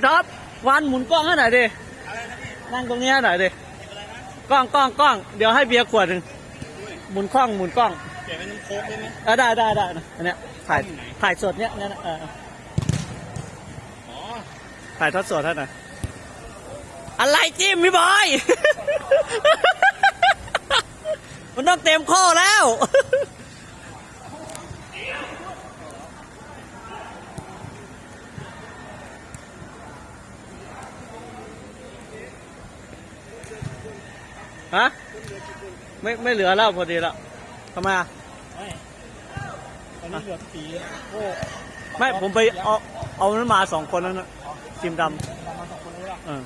พี่ท็อปวันหมุนกล้องให้หน่อยดินั่งตรงนี้ให้หน่อยดิกล้องกล้องกล้องเดี๋ยวให้เบียร์ขวดหนึ่งหมุนกล้องหมุนกล้องเก็บเป็นน้ำโค้กได้ไหมเออได้ได้ได้นะอันเนี้ยถ่ายถ่ายสดเนี้ยเนี่ยนะเอออ๋อถ่ายทอดสดให้หน่อยอะไรจิ้มพี่บอย มันต้องเต็มข้อแล้ว ฮะไม่ไม่เหลือแล้วพอดีแล้วทำไมอะไม่ตอนนี้เหลือสีโอ้ไม่ผมไปเอาเอานั้นมาสองคนนั้นนะทีมดตามมาสองคนเลยล่ะำเออ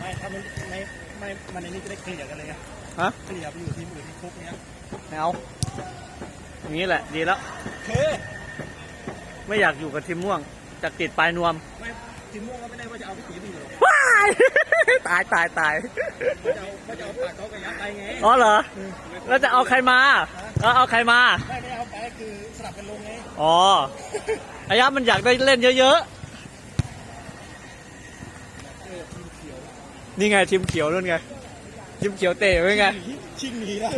ไม่ถ้ามันไม่ไม่มันในนี้จะได้เคลียร์กันเลยไงฮะเคลียร์ไปอยู่ทีมอื่นที่คุกเนี้ยไม่เอาอย่างนี้แหละดีแล้วโอเคไม่อยากอยู่กับทีมม่วงจะติดปลายนวมไม่ทีมม่วงก็ไม่ได้ว่าจะเอาพี่ตีไปอยู่หรอกว้าย ตายตายตายว่าจะเอาว่าจะเอาปากเขากับยักษ์ไปไงอ๋อเหรอ แล้วจะเอาใครมาแล้วเอาใครมา ไม่ไม่เอาไปคือสลับกันลงไงอ๋ออายะมันอยากได้เล่นเยอะเออทีมเขียวๆนี่ไงทีมเขียวนู่นไง ทีมเขียวเตะไว้ไง ชิงหนีแล้ว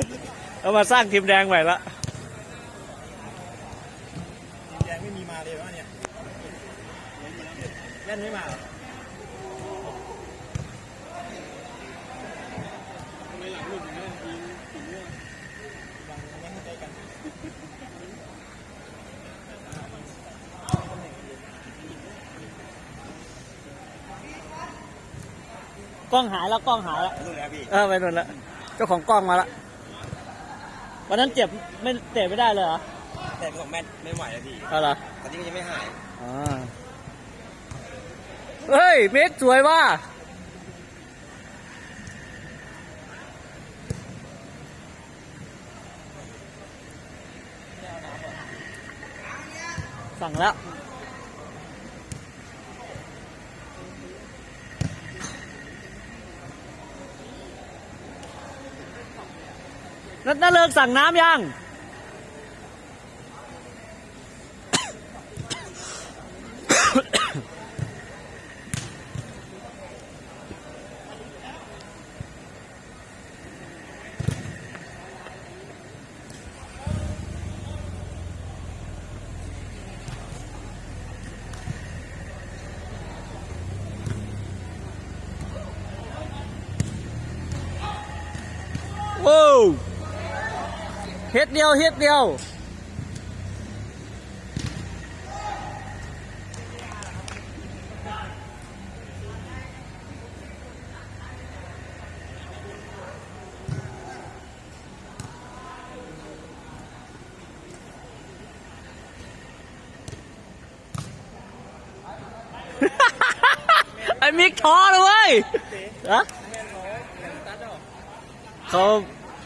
เอามาสร้างทีมแดงใหม่ละทีมแดงไม่มีมาเลยวะเนี่ยเล่นไม่มาเหรอทำไมหลังลูกถึงเล่นทีมสีม่วงฟังไม่เข้าใจกัน กล้องหายแล้วกล้องหายแล้วนู่นแล้วพี่เออไปนู่นละเจ้าของกล้องมาละวันนั้นเจ็บไม่เตะไม่ได้เลยเหรอแต่ของแมทไม่ไหวแล้วพี่เอาเหรอตอนนี้ก็ยังไม่หายอ่าเฮ้ยเมกสวยว่ะสั่งแล้ว นัดน่าเลิกสั่งน้ำยังโอ้ว เฮ็ดเดียวเฮ็ดเดียวไอ้มิกท้อเลยเว้ยฮะเขา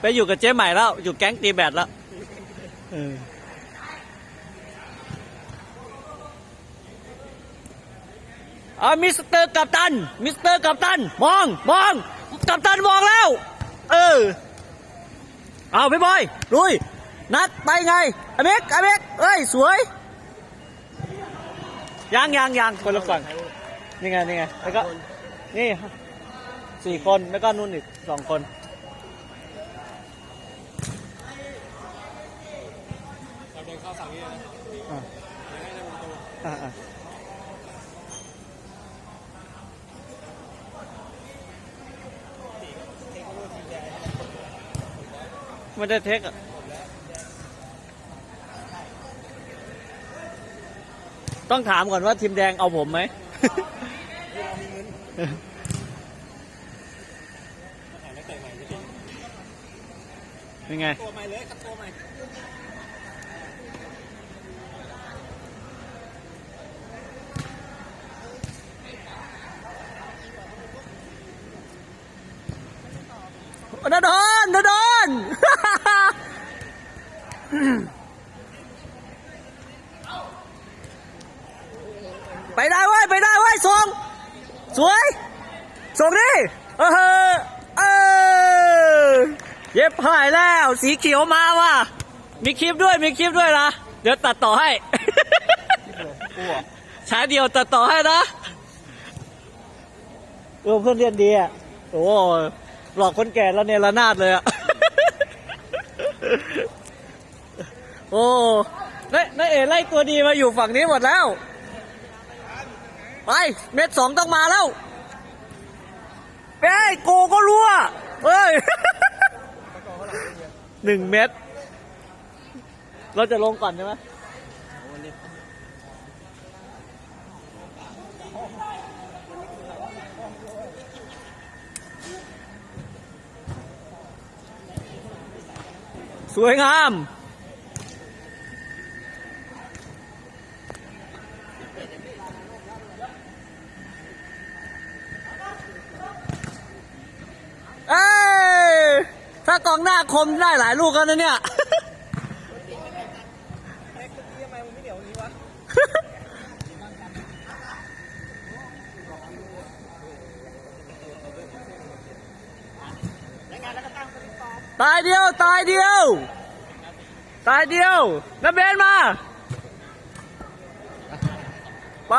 แมนตัดหรอเขาไปอยู่กับเจ๊ใหม่แล้ว อยู่แก๊งตีแบดแล้วเออเอามิสเตอร์กัปตัน มิสเตอร์กัปตัน มอง มอง กัปตันมองแล้ว เออ เอาพี่บอย ลุย นัดไปไงไอเมกไอเมกเอ้ย สวย ยังยังยังคนละฝั่ง นี่ไง นี่ไง แล้วก็ นี่สี่คน แล้วก็นู่นอีกสองคน เรา เดินเข้าฝั่งนี้นะอ่ายังไงนะประตูอ่าอ่าไม่ได้เทคอะต้องถามก่อนว่าทีมแดงเอาผมไหมเป็นยังไง ตัวใหม่เลยคัดตัวใหม่ นดอนนดอนไปได้เว้ยไปได้เว้ยส่งสวยส่งดิเออเออเย็บหายแล้ว สีเขียวมาว่ะมีคลิปด้วยมีคลิปด้วยนะ เดี๋ยวตัดต่อให้อ้วใช้เดียวตัดต่อให้นะเออเพื่อนเรียนดีอะโอ้ หลอกคนแก่แล้วเนี่ยระนาดเลยอะโอ้นายนายเอ๋ไล่ตัวดีมาอยู่ฝั่งนี้หมดแล้ว ไป เม็ดสองต้องมาแล้วเอ้ยโกก็รั่วเอ้ยหนึ่งเม็ดเราจะลงก่อนใช่ไหม สวยงามเอ้ยถ้ากองหน้าคมได้หลายลูกแล้วนะเนี่ย แม็กเมื่อกี้ทำไมมันไม่เหนียวอย่างนี้วะ ตายเดียว ตายเดียว ตายเดียวน้ำเบนมา ไป